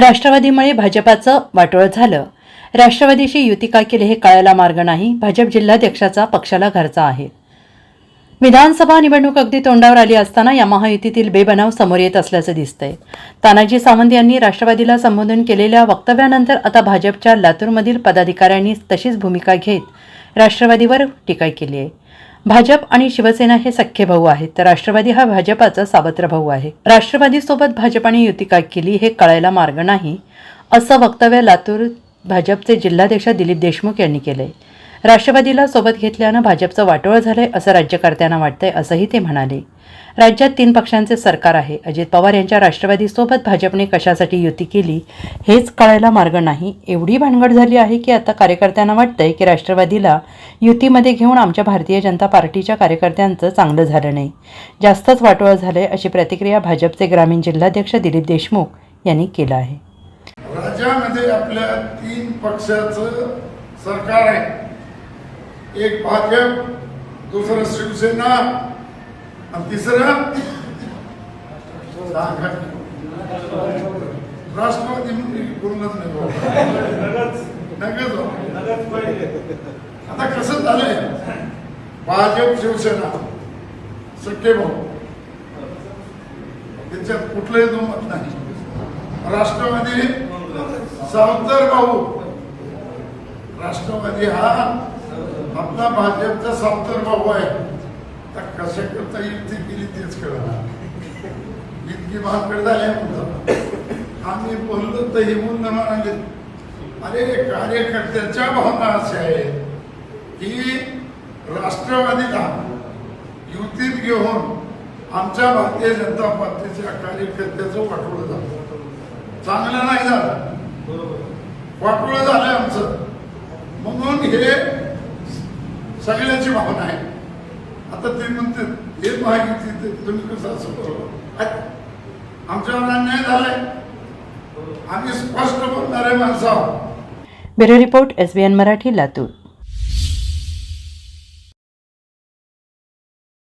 राष्ट्रवादीमुळे भाजपाचं वाटोळ झालं. राष्ट्रवादीशी युती का केली हे कळायला मार्ग नाही भाजप जिल्हाध्यक्षाचा पक्षाला घरचा आहे. विधानसभा निवडणूक अगदी तोंडावर आली असताना या महायुतीतील बेबनाव समोर येत असल्याचं दिसतंय. तानाजी सावंत यांनी राष्ट्रवादीला संबोधन केलेल्या वक्तव्यानंतर आता भाजपच्या लातूरमधील पदाधिकाऱ्यांनी तशीच भूमिका घेत राष्ट्रवादीवर टीका केली आहे भाजप आणि शिवसेना हे सख्खे भाऊ आहेत. तर राष्ट्रवादी हा भाजपाचा सावत्र भाऊ आहे. राष्ट्रवादीसोबत भाजपाने युती का केली हे कळायला मार्ग नाही असं वक्तव्य लातूर भाजपचे जिल्हाध्यक्ष दिलीप देशमुख यांनी केले राष्ट्रवादीला सोबत घेतल्यानं भाजपचं वाटोळ झालंय असं राज्यकर्त्यांना वाटतंय असंही ते म्हणाले. राज्यात तीन पक्षांचे सरकार आहे. अजित पवार यांच्या राष्ट्रवादीसोबत भाजपने कशासाठी युती केली हेच कळायला मार्ग नाही. एवढी भानगड झाली आहे की आता कार्यकर्त्यांना वाटतंय की राष्ट्रवादीला युतीमध्ये घेऊन आमच्या भारतीय जनता पार्टीच्या कार्यकर्त्यांचं चांगलं झालं नाही. जास्तच वाटोळ झालंय अशी प्रतिक्रिया भाजपचे ग्रामीण जिल्हाध्यक्ष दिलीप देशमुख यांनी केलं आहे. राज्यामध्ये आपल्या तीन पक्षाचं सरकार आहे. एक भाजप दुसरं शिवसेना आणि तिसरं राष्ट्रवादी पूर्णच नाही आता कसं झालंय? भाजप शिवसेना सख्खे भाऊ. त्याच्यात कुठलंही दुमत नाही. राष्ट्रवादी सावतर भाऊ. राष्ट्रवादी हा आपला भाजपचा सावतर भाऊ आहे. तर कशा करता युती केली तेच कळणार इतकी भानगड झाली म्हणतो आम्ही बोललो तर हे बोलणं म्हणाले अरे कार्यकर्त्याच्या भावना अशा आहेत की राष्ट्रवादीला युतीत घेऊन आमच्या भारतीय जनता पार्टीच्या कार्यकर्त्याचं वाटोळं झालं. चांगलं नाही झालं. वाटोळं झालं आमचं. म्हणून हे सगळ्यांची भावना आहे. आता ते म्हणते हे माहिती तुम्ही कसं असं बरोबर आमच्यावर अन्याय झालाय. आम्ही स्पष्ट बोलणारे माणसं आहोत. Bureau report S B N Marathi Latur.